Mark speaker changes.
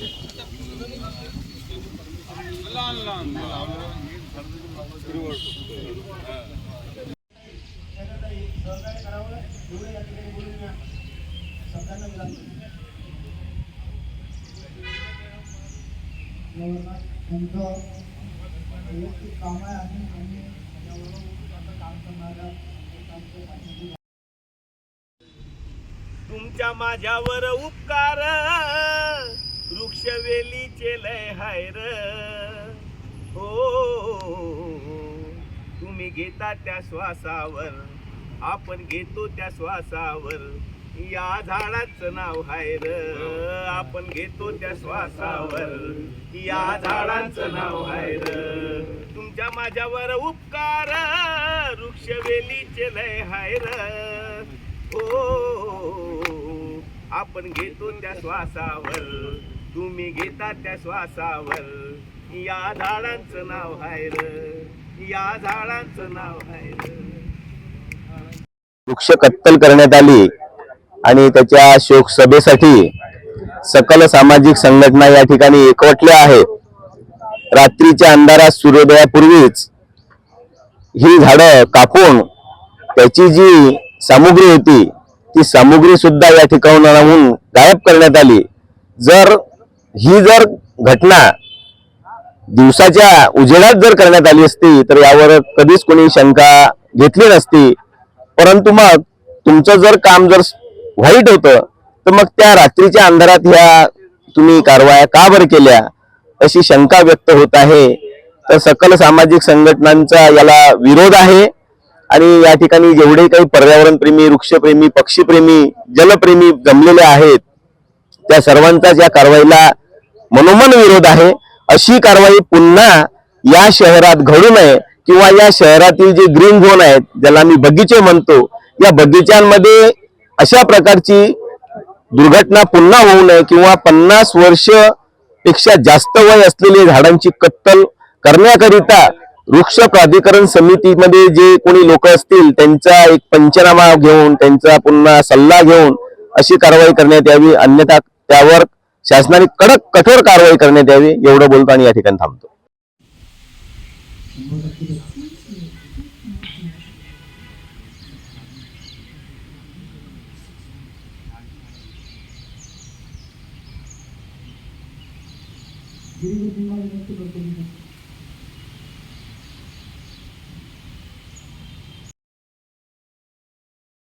Speaker 1: त्यांचं वैयक्तिक काम आहे आणि त्यांनी काम करणाऱ्या
Speaker 2: तुमच्या माझ्यावर उपकार. वेलीचे लय हाय र. हो तुम्ही घेता त्या श्वासावर आपण घेतो त्या श्वासावर. या झाडाचं नाव हाय र. आपण घेतो त्या श्वासावर. या झाडाचं नाव हाय र. तुमच्या माझ्यावर उपकार वृक्षवेलीचे लय हाय र. हो आपण घेतो त्या श्वासावर. तुम्ही घेता त्या श्वासावर. या झाडांचं नाव हाय या झाडांचं नाव हाय
Speaker 3: वृक्ष कत्तल करण्यात आली आणि त्याच्या शोक सभेसाठी सकल सामाजिक संघटना या ठिकाणी एकवटल्या आहेत. रात्रीच्या अंधारात सूर्योदयापूर्वीच ही झाडं कापून त्याची जी सामुग्री होती ती सामुग्री सुद्धा या ठिकाणाहून गायब करण्यात आली. जर ही जर घटना दिवसाच्या उजेडात जर करण्यात आली असती तर यावर कधीच कोणी शंका घेतली नसती. परंतु मग तुमचं जर काम जर वाईट होतं तर मग त्या रात्रीच्या अंधारात ह्या तुम्ही कारवाया का बरं केल्या? अशी शंका व्यक्त होत आहे. तर सकल सामाजिक संघटनांचा याला विरोध आहे. आणि या ठिकाणी जेवढे काही पर्यावरणप्रेमी वृक्षप्रेमी पक्षीप्रेमी जलप्रेमी जमलेले आहेत त्या सर्वांचाच या कारवाईला मनोमन विरोध आहे. अशी कारवाई पुन्हा या शहरात घडू नये किंवा या शहरातील जे ग्रीन झोन आहेत ज्याला मी बगीचे म्हणतो या बगीच्यांमध्ये अशा प्रकारची दुर्घटना पुन्हा होऊ नये किंवा पन्नास वर्षपेक्षा जास्त वय असलेली झाडांची कत्तल करण्याकरिता वृक्ष प्राधिकरण समितीमध्ये जे कोणी लोक असतील त्यांचा एक पंचनामा घेऊन त्यांचा पुन्हा सल्ला घेऊन अशी कारवाई करण्यात यावी. अन्यथा त्यावर शासनाने कडक कठोर कारवाई करण्यात यावी एवढं बोलतो आणि या ठिकाणी थांबतो.
Speaker 1: गिरिजनांना